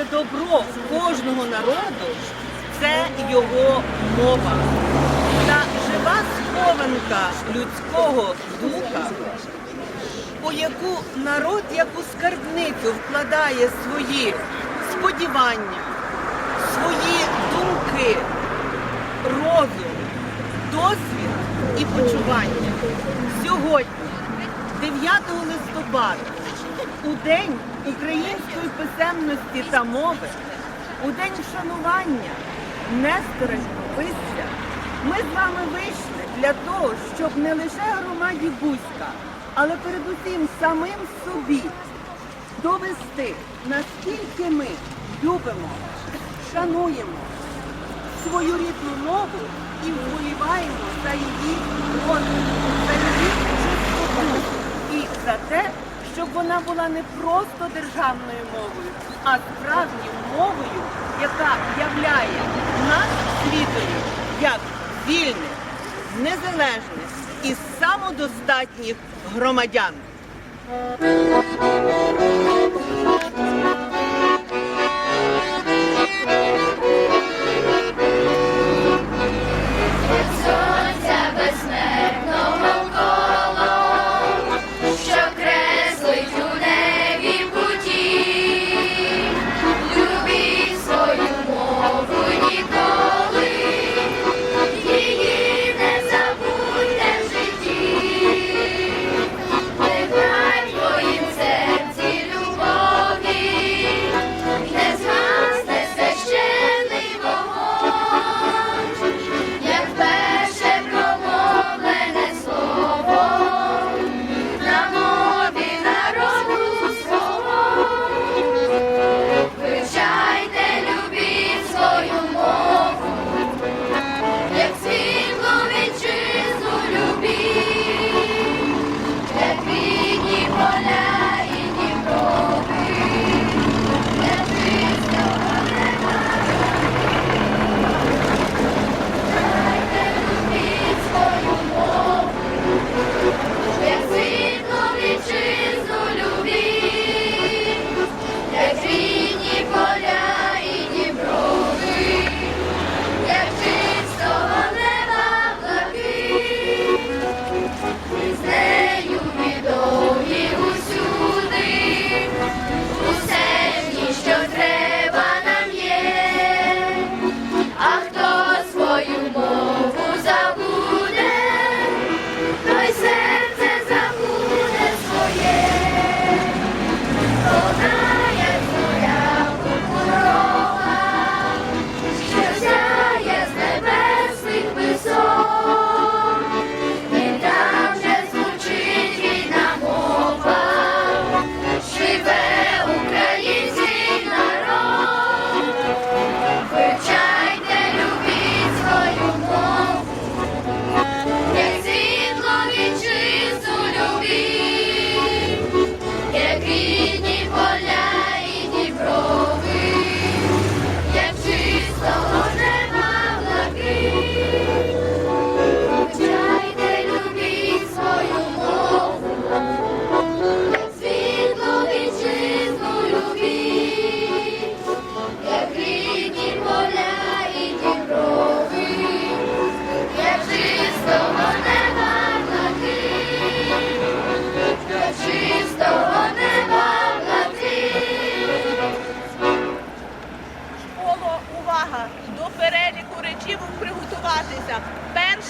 найбільше добро кожного народу це його мова. Та жива схованка людського духа, у яку народ, як у скарбницю, вкладає свої сподівання, свої думки, розум, досвід і почування. Сьогодні, 9 листопада, у День української писемності та мови, у день вшанування Нестора Писця, ми з вами вийшли для того, щоб не лише громаді Бузька, але передусім самим собі довести, наскільки ми любимо, шануємо свою рідну мову і вболіваємо за її розвиток, за її чистоту і за те, щоб вона була не просто державною мовою, а справжньою мовою, яка являє нас світові як вільних, незалежних і самодостатніх громадян.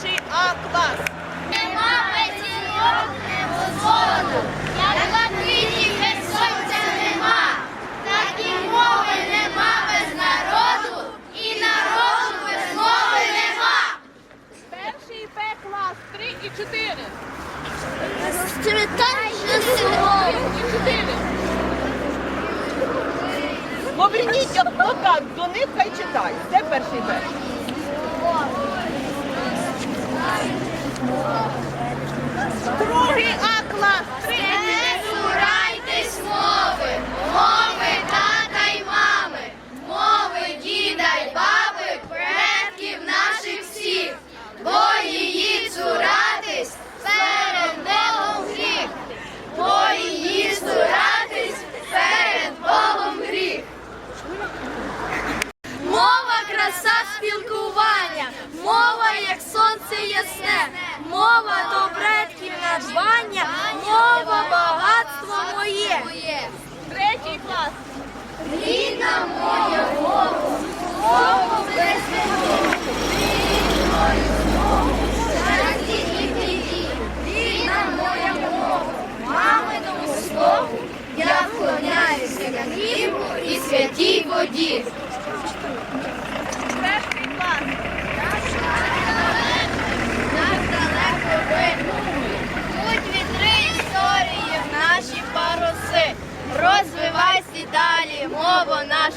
Перший А клас. Нема без зірок небосводу, як блакитні без сонця нема, так і мови нема без народу, і народу без мови нема. Перший Б клас. Три і чотири. Поверніть плакат до них, хай читають. Це перший Б. Шостий клас. Рідна моя мова, слово без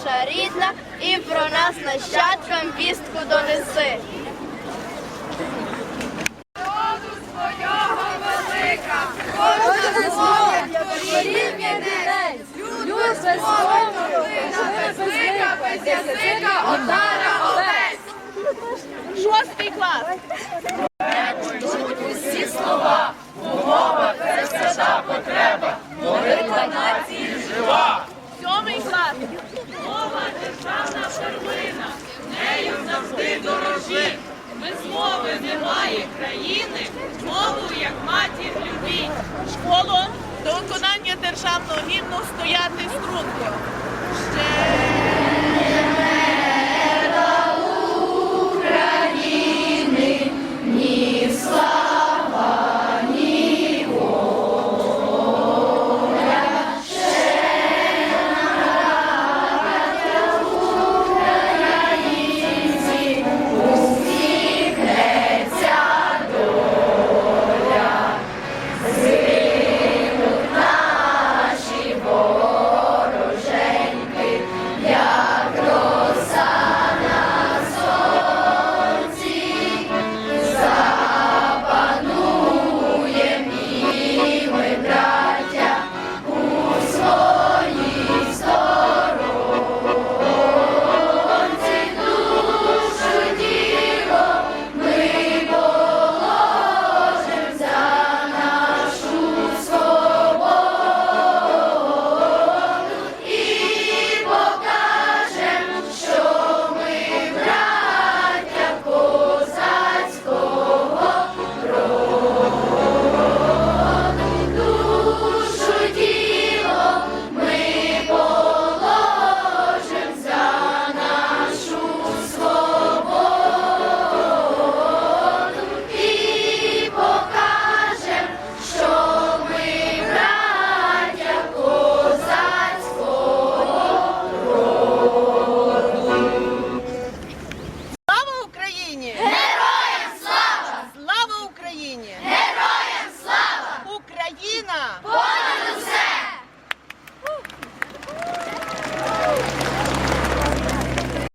наша рідна, і про нас нащадкам вістку донеси. Роду свого велика, кожна слово порівняне, люд без мови, без язика, отара овець. Шостий клас. Державного гімну стояти струнко. Ще